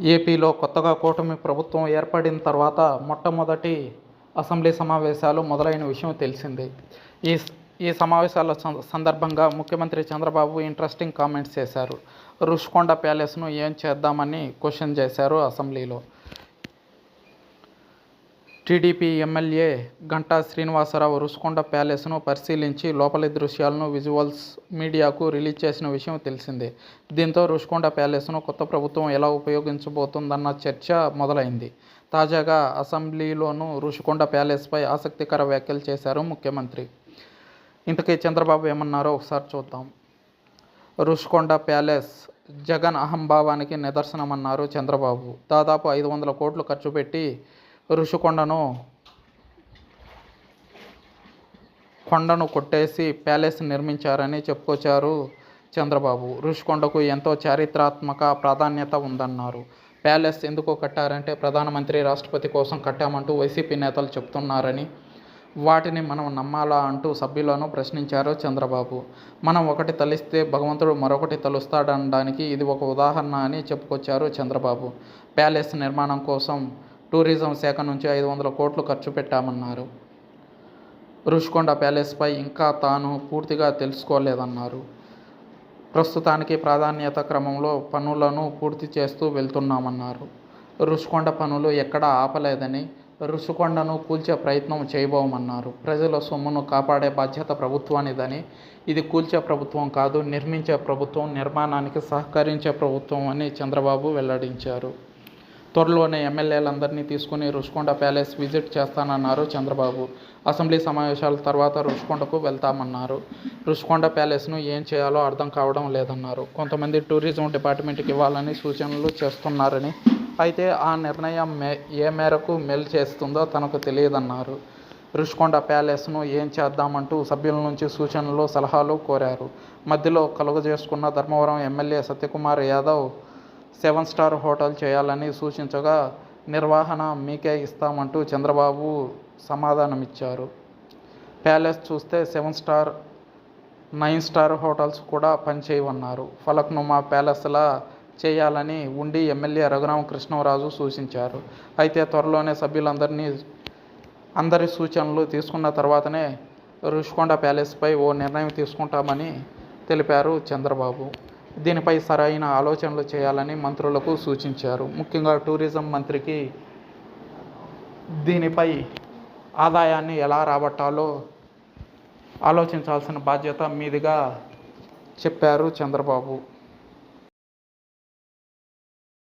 ఏపీలో కొత్తగా కూటమి ప్రభుత్వం ఏర్పడిన తర్వాత మొట్టమొదటి అసెంబ్లీ సమావేశాలు మొదలైన విషయం తెలిసిందే. ఈ ఈ సమావేశాల సందర్భంగా ముఖ్యమంత్రి చంద్రబాబు ఇంట్రెస్టింగ్ కామెంట్స్ చేశారు. రుషికొండ ప్యాలెస్ను ఏం చేద్దామని క్వశ్చన్ చేశారు అసెంబ్లీలో. టీడీపీ ఎమ్మెల్యే గంటా శ్రీనివాసరావు రుషికొండ ప్యాలెస్ను పరిశీలించి లోపలి దృశ్యాలను విజువల్స్ మీడియాకు రిలీజ్ చేసిన విషయం తెలిసిందే. దీంతో రుషికొండ ప్యాలెస్ను కొత్త ప్రభుత్వం ఎలా ఉపయోగించబోతుందన్న చర్చ మొదలైంది. తాజాగా అసెంబ్లీలోనూ రుషికొండ ప్యాలెస్పై ఆసక్తికర వ్యాఖ్యలు చేశారు ముఖ్యమంత్రి. ఇంతకీ చంద్రబాబు ఏమన్నారో ఒకసారి చూద్దాం. రుషికొండ ప్యాలెస్ జగన్ అహంభావానికి నిదర్శనమన్నారు చంద్రబాబు. దాదాపు ఐదు వందల కోట్లు ఖర్చు పెట్టి ఋషికొండను కొండను కొట్టేసి ప్యాలెస్ నిర్మించారని చెప్పుకొచ్చారు చంద్రబాబు. ఋషికొండకు ఎంతో చారిత్రాత్మక ప్రాధాన్యత ఉందన్నారు. ప్యాలెస్ ఎందుకు కట్టారంటే ప్రధానమంత్రి రాష్ట్రపతి కోసం కట్టామంటూ వైసీపీ నేతలు చెప్తున్నారని వాటిని మనం నమ్మాలా అంటూ సభ్యులను ప్రశ్నించారు చంద్రబాబు. మనం ఒకటి తలిస్తే భగవంతుడు మరొకటి తలుస్తాడనడానికి ఇది ఒక ఉదాహరణ అని చెప్పుకొచ్చారు చంద్రబాబు. ప్యాలెస్ నిర్మాణం కోసం టూరిజం శాఖ నుంచి ఐదు వందల కోట్లు ఖర్చు పెట్టామన్నారు. రుషికొండ ప్యాలెస్పై ఇంకా తాను పూర్తిగా తెలుసుకోలేదన్నారు. ప్రస్తుతానికి ప్రాధాన్యత క్రమంలో పనులను పూర్తి చేస్తూ వెళ్తున్నామన్నారు. రుషికొండ పనులు ఎక్కడా ఆపలేదని రుషికొండను కూల్చే ప్రయత్నం చేయబోమన్నారు. ప్రజల సొమ్మును కాపాడే బాధ్యత ప్రభుత్వానిదని ఇది కూల్చే ప్రభుత్వం కాదు నిర్మించే ప్రభుత్వం నిర్మాణానికి సహకరించే ప్రభుత్వం అని చంద్రబాబు వెల్లడించారు. త్వరలోనే ఎమ్మెల్యేలందరినీ తీసుకుని రుషికొండ ప్యాలెస్ విజిట్ చేస్తానన్నారు చంద్రబాబు. అసెంబ్లీ సమావేశాల తర్వాత రుషికొండకు వెళ్తామన్నారు. రుషికొండ ప్యాలెస్ను ఏం చేయాలో అర్థం కావడం లేదన్నారు. కొంతమంది టూరిజం డిపార్ట్మెంట్కి ఇవ్వాలని సూచనలు చేస్తున్నారని అయితే ఆ నిర్ణయం మే ఏ మేరకు మెల్ చేస్తుందో తనకు తెలియదన్నారు. రుషికొండ ప్యాలెస్ను ఏం చేద్దామంటూ సభ్యుల నుంచి సూచనలు సలహాలు కోరారు. మధ్యలో కలుగజేసుకున్న Dharmavaram MLA Satyakumar Yadav seven star hotel చేయాలని సూచించగా నిర్వహణ మీకే ఇస్తామంటూ చంద్రబాబు సమాధానమిచ్చారు. ప్యాలెస్ చూస్తే seven star nine star hotels కూడా పనిచేయవన్నారు. ఫలక్నుమా ప్యాలెస్లా చేయాలని ఉండి ఎమ్మెల్యే రఘురామకృష్ణరాజు సూచించారు. అయితే త్వరలోనే సభ్యులందరినీ అందరి సూచనలు తీసుకున్న తర్వాతనే రుషికొండ ప్యాలెస్పై ఓ నిర్ణయం తీసుకుంటామని తెలిపారు చంద్రబాబు. దీనిపై సరైన ఆలోచనలు చేయాలని మంత్రులకు సూచించారు. ముఖ్యంగా టూరిజం మంత్రికి దీనిపై ఆదాయాన్ని ఎలా రాబట్టాలో ఆలోచించాల్సిన బాధ్యత మీదిగా చెప్పారు చంద్రబాబు.